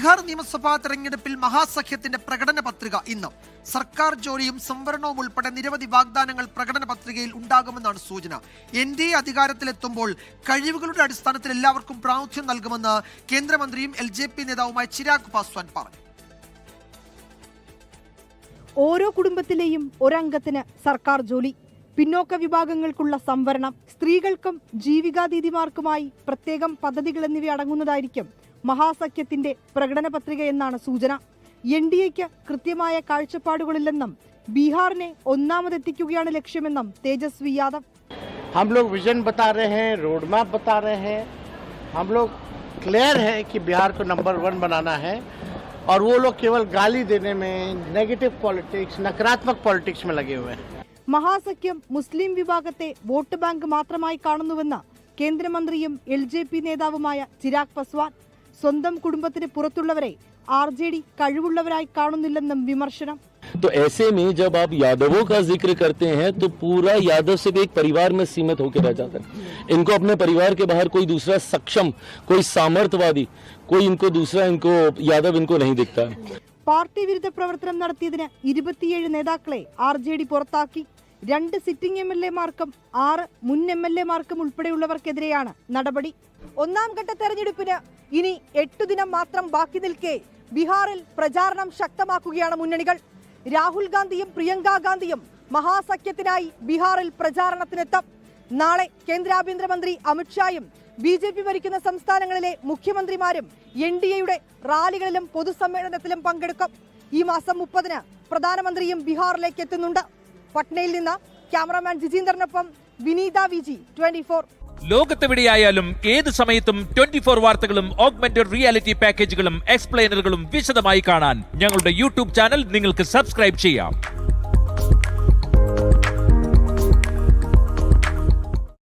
ബീഹാർ നിയമസഭാ തെരഞ്ഞെടുപ്പിൽ മഹാസഖ്യത്തിന്റെ പ്രകടന പത്രിക ഇന്ന്. സർക്കാർ ജോലിയും സംവരണവും ഉൾപ്പെടെ നിരവധി വാഗ്ദാനങ്ങൾ പ്രകടന പത്രികയിൽ ഉണ്ടാകുമെന്നാണ് സൂചന. എൻ ഡി എ അധികാരത്തിലെത്തുമ്പോൾ കഴിവുകളുടെ അടിസ്ഥാനത്തിൽ എല്ലാവർക്കും പ്രാമുഖ്യം നൽകുമെന്ന് കേന്ദ്രമന്ത്രിയും എൽ ജെ പി നേതാവുമായ ചിരാഗ് പാസ്വാൻ പറഞ്ഞു. ഓരോ കുടുംബത്തിലെയും ഒരംഗത്തിന് സർക്കാർ ജോലി. പിന്നോക്ക വിഭാഗങ്ങൾക്കുള്ള സംവരണം സ്ത്രീകൾക്കും ജീവികാതീതിമാർക്കുമായി പ്രത്യേകം പദ്ധതികൾ എന്നിവ അടങ്ങുന്നതായിരിക്കും മഹാസഖ്യത്തിന്റെ പ്രകടന പത്രിക എന്നാണ് സൂചന എൻ ഡി എക്ക് കൃത്യമായ കാഴ്ചപ്പാടുകളില്ലെന്നും ബീഹാറിനെ ഒന്നാമതെത്തിക്കുകയാണ് ലക്ഷ്യമെന്നും തേജസ്വി യാദവ് हम लोग विजन बता रहे हैं रोड मैप बता रहे हैं हम लोग क्लियर है कि बिहार को नंबर वन बनाना है और वो लोग केवल गाली देने में नेगेटिव पॉलिटिक्स नकारात्मक पॉलिटिक्स में लगे हुए हैं മഹാസഖ്യം മുസ്ലിം വിഭാഗത്തെ വോട്ട് ബാങ്ക് മാത്രമായി കാണുന്നുവെന്ന് കേന്ദ്രമന്ത്രിയും എൽ ജെ പി നേതാവുമായ ചിരാഗ് പസ്വാൻ സ്വന്തം കുടുംബത്തിന് പുറത്തുള്ളവരെ ആർ ജെ ഡി കഴിവുള്ളവരായി കാണുന്നില്ലെന്നും വിമർശനം तो ऐसे में जब आप यादवों का जिक्र करते हैं तो पूरा यादव सिर्फ एक परिवार में सीमित होकर रह जाता है इनको अपने परिवार के बाहर कोई दूसरा सक्षम कोई सामर्थ्यवादी कोई इनको दूसरा इनको यादव इनको नहीं दिखता है പാർട്ടി വിരുദ്ധ പ്രവർത്തനം നടത്തിയതിന് ഇരുപത്തിയേഴ് നേതാക്കളെ ആർ ജെ ഡി പുറത്താക്കി രണ്ട് സിറ്റിംഗ് എം എൽ എമാർക്കും ആറ് മുൻ എം എൽ എമാർക്കും ഉൾപ്പെടെയുള്ളവർക്കെതിരെയാണ് നടപടി. ഒന്നാം ഘട്ട തെരഞ്ഞെടുപ്പിന് ഇനി എട്ടു ദിനം മാത്രം ബാക്കി നിൽക്കെ ബീഹാറിൽ പ്രചാരണം ശക്തമാക്കുകയാണ് മുന്നണികൾ. രാഹുൽ ഗാന്ധിയും പ്രിയങ്ക ഗാന്ധിയും മഹാസഖ്യത്തിനായി ബീഹാറിൽ പ്രചാരണത്തിനെത്തും. നാളെ കേന്ദ്ര ആഭ്യന്തരമന്ത്രി അമിത്ഷായും ബി ജെ പി ഭരിക്കുന്ന സംസ്ഥാനങ്ങളിലെ മുഖ്യമന്ത്രിമാരും എൻ ഡി എയുടെ റാലികളിലും പൊതുസമ്മേളനത്തിലും പങ്കെടുക്കും. ഈ മാസം മുപ്പതിന് പ്രധാനമന്ത്രിയും ബീഹാറിലേക്ക് എത്തുന്നുണ്ട്. പട്നയിൽ നിന്ന് ക്യാമറാമാൻ ജിജീന്ദ്രനൊപ്പം വിനീത വിജി ട്വന്റി ഫോർ. ലോകത്തെവിടെയായാലും ഏത് സമയത്തും ട്വന്റി ഫോർ വാർത്തകളും ഓഗ്മെന്റഡ് റിയാലിറ്റി പാക്കേജുകളും എക്സ്പ്ലെയിനറുകളും വിശദമായി കാണാൻ ഞങ്ങളുടെ യൂട്യൂബ് ചാനൽ നിങ്ങൾക്ക് സബ്സ്ക്രൈബ് ചെയ്യാം.